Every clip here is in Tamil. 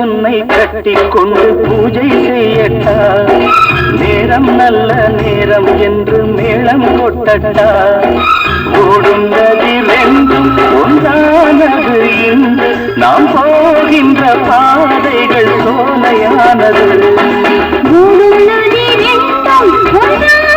உன்னை கட்டி கொண்டு பூஜை செய்யட்டா? நேரம் நல்ல நேரம் என்று மேளம் கொட்டட்டா? ஓடும் நதி ரெண்டும் ஒன்றானது இன்று. நாம் போகின்ற பாதைகள் சோலையானது. ஓடும் நதி ரெண்டும் ஒன்றானது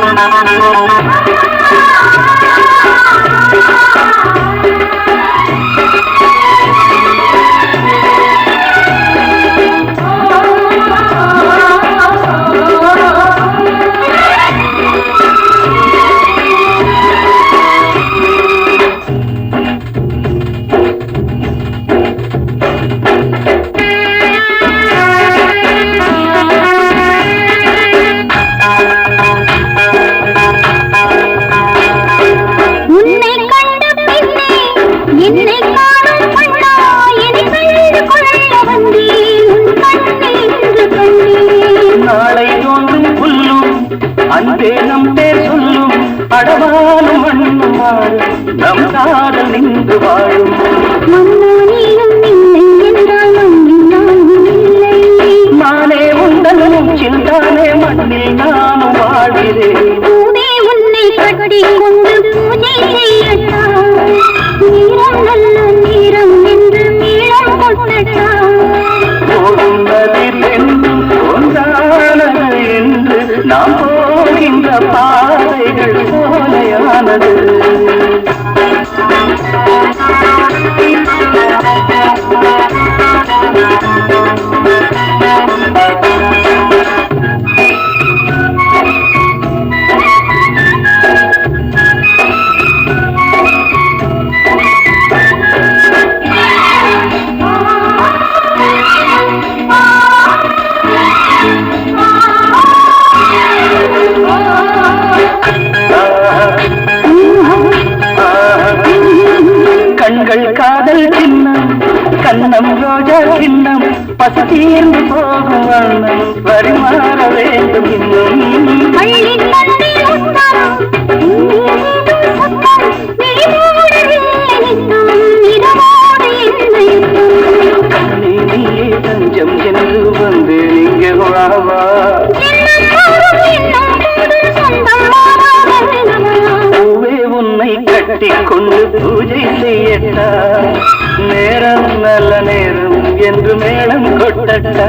உன்னை அன்பே நம் பேர் சொல்லும் அடவாலும் மண்ணும் வாழும் நம் காதல் நின்று வாழும். நானே உந்தன் மூச்சில் தானே மண்ணில் நானும் வாழ்கிறேன். பூவே உன்னை கட்டி கொண்டு பூஜை செய்யட்டாம் நேரம் நல்ல நேரம் என்று மேளம் கொட்டட்டாம் போகும் நதிர் என்றும் ஒன்றானது என்று நாம் போகின்ற பாதைகள் சோலையானது சின்னம் கண்ணம் ரோஜா சின்னம் பசத்தீர்ந்து போகும் வண்ணம் பரிமாற வேண்டும் இன்னும். நீயே தஞ்சம் என்று வந்து வாவா கட்டி கொண்டு பூஜை செய்யட்டா நேரம் நல்ல நேரம் என்று மேளம் கொட்டட்டா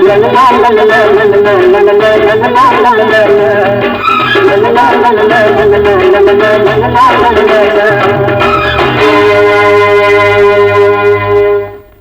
la la la la